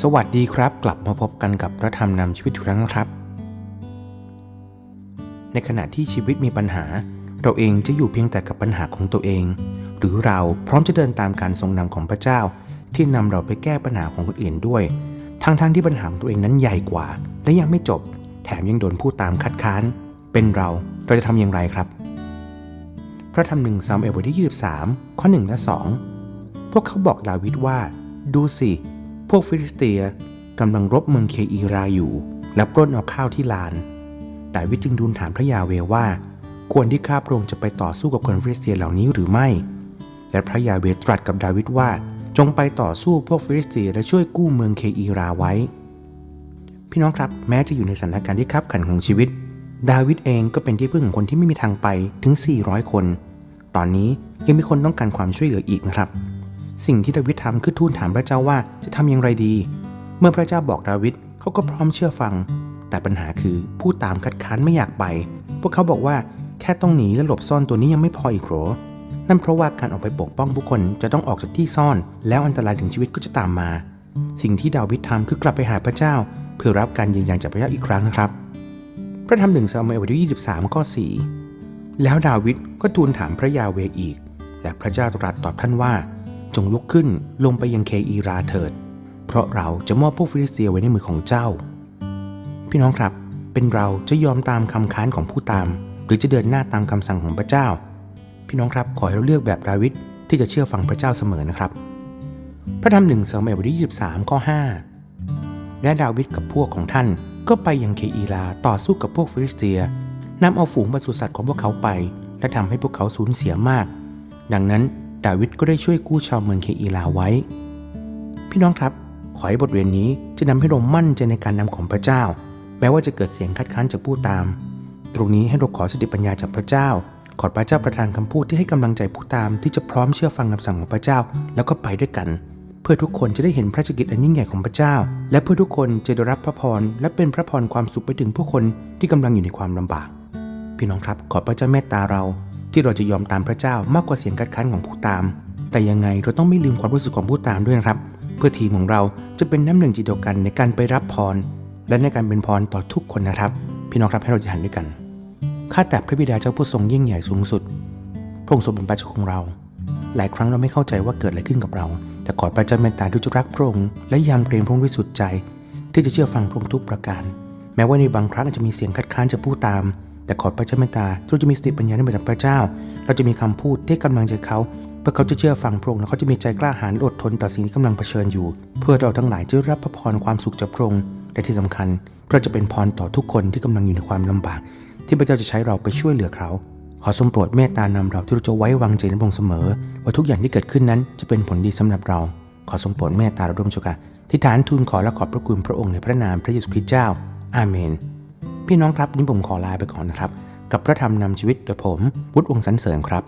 สวัสดีครับกลับมาพบกันกับพระธรรมนำชีวิตอีกครั้งครับ ในขณะที่ชีวิตมีปัญหา เราเองจะอยู่เพียงแต่กับปัญหาของตัวเอง หรือเราพร้อมจะเดินตามการทรงนำของพระเจ้า ที่นำเราไปแก้ปัญหาของคนอื่นด้วย ทั้งๆทที่ปัญหาของตัวเองนั้นใหญ่กว่า และยังไม่จบ แถมยังโดนผู้ตามคัดค้าน เป็นเราเราจะทำอย่างไรครับ พระธรรมหนึ่งซามเอลบทที่ 23 ข้อ 1 และ 2 พวกเขาบอกดาวิดว่า ดูสิ พวกฟิลิสเตียกำลังรบเมืองเคอีราอยู่ และปล้นเอาข้าวที่ลาน ดาวิดจึงทูลถามพระยาเวว่า ควรที่ข้าพระองค์จะไปต่อสู้กับคนฟิลิสเตียเหล่านี้หรือไม่ และพระยาเวตรัสกับดาวิดว่า จงไปต่อสู้พวกฟิลิสเตียและช่วยกู้เมืองเคอีราไว้ พี่น้องครับแม้จะอยู่ในสถานการณ์ที่ขับขันของชีวิต ดาวิดเองก็เป็นที่พึ่งของคนที่ไม่มีทางไปถึง 400 คน ตอนนี้ยังมีคนต้องการความช่วยเหลืออีกนะครับ สิ่งที่ดาวิดทำคือทูลถามพระเจ้าว่าจะทำอย่างไรดี เมื่อพระเจ้าบอกดาวิดเขาก็พร้อมเชื่อฟัง แต่ปัญหาคือผู้ตามคัดค้านไม่อยากไป พวกเขาบอกว่าแค่ต้องหนีและหลบซ่อนตัวนี้ยังไม่พออีกหรอนั่นเพราะว่าการออกไปปกป้องผู้คนจะต้องออกจากที่ซ่อน แล้วอันตรายถึงชีวิตก็จะตามมา สิ่งที่ดาวิดทำคือกลับไปหาพระเจ้า เพื่อรับการยืนยันจากพระเจ้าอีกครั้งนะครับ พระธรรมหนึ่งซามูเอลบทที่23ข้อ4แล้วดาวิดก็ทูลถามพระยาเวอีก และพระเจ้าตรัสตอบท่านว่า จงลุกขึ้นลงไปยังเคอีราเถิด เพราะเราจะมอบพวกฟิลิสเตียไว้ในมือของเจ้า พี่น้องครับ เป็นเราจะยอมตามคำค้านของผู้ตาม หรือจะเดินหน้าตามคำสั่งของพระเจ้า พี่น้องครับขอให้เราเลือกแบบดาวิดที่จะเชื่อฟังพระเจ้าเสมอนะครับ พระธรรมหนึ่งซมูเอลบทที่ 23 ข้อ 5 และดาวิดกับพวกของท่านก็ไปยังเคอีราต่อสู้กับพวกฟิลิสเตียนำเอาฝูงปศุสัตว์ของพวกเขาไป และทำให้พวกเขาสูญเสียมาก ดังนั้น ดาวิดก็ได้ช่วยกู้ชาวเมืองเคอีราไว้ พี่น้องครับ ขอให้บทเรียนนี้จะนำให้เรามั่นใจในการนำของพระเจ้า แม้ว่าจะเกิดเสียงคัดค้านจากผู้ตาม ตรงนี้ให้เราขอสติปัญญาจากพระเจ้า ขอพระเจ้าประทานคำพูดที่ให้กำลังใจผู้ตาม ที่จะพร้อมเชื่อฟังคำสั่งของพระเจ้าแล้วก็ไปด้วยกัน เพื่อทุกคนจะได้เห็นพระชกิจอันยิ่งใหญ่ของพระเจ้า และเพื่อทุกคนจะได้รับพระพรและเป็นพระพรความสุขไปถึงผู้คนที่กำลังอยู่ในความลำบาก พี่น้องครับ ขอพระเจ้าเมตตาเรา ที่เราจะยอมตามพระเจ้ามากกว่าเสียงคัดค้านของผู้ตาม แต่ยังไงเราต้องไม่ลืมความรู้สึกของผู้ตามด้วยนะครับ เพื่อทีมของเราจะเป็นน้ำหนึ่งใจเดียวกันในการไปรับพร และในการเป็นพรต่อทุกคนนะครับ พี่น้องครับให้เราจะหันด้วยกันข้าแต่พระบิดาเจ้าผู้ทรงยิ่งใหญ่สูงสุดพระองค์ทรงเป็นพระเจ้าของเรา หลายครั้งเราไม่เข้าใจว่าเกิดอะไรขึ้นกับเรา แต่ขอพระเจ้าเมตตาที่จะรักพระองค์และยำเกรงพระองค์ด้วยสุดใจ ที่จะเชื่อฟังพระองค์ทุกประการ แม้ว่าในบางครั้งอาจจะมีเสียงคัดค้านจากผู้ตาม แต่ขอพระเจ้าเมตตาที่เราจะมีสติปัญญาได้มาจากพระเจ้า เราจะมีคำพูดที่ให้กำลังใจเขาเพื่อเขาจะเชื่อฟังพระองค์และเขาจะมีใจกล้าหาญอดทนต่อสิ่งที่กำลังเผชิญอยู่ เพื่อเราทั้งหลายจะรับพระพรความสุขจากพระองค์และที่สำคัญเพื่อจะเป็นพรต่อทุกคนที่กำลังอยู่ในความลำบาก ที่พระเจ้าจะใช้เราไปช่วยเหลือเขาขอทรงโปรดเมตตานำเราที่เราจะไว้วางใจในพระองค์เสมอ ว่าทุกอย่างที่เกิดขึ้นนั้นจะเป็นผลดีสำหรับเรา ขอทรงโปรดเมตตาเราด้วยเจ้าค่ะที่ฐานทูลขอและขอบพระคุณพระองค์ในพระนามพระเยซูคริสต์เจ้า อาเมน พี่น้องครับนี่ผมขอลาไปก่อนนะครับ กับพระธรรมนำชีวิตโดยผมวุฒิวงศ์สันเสริญครับ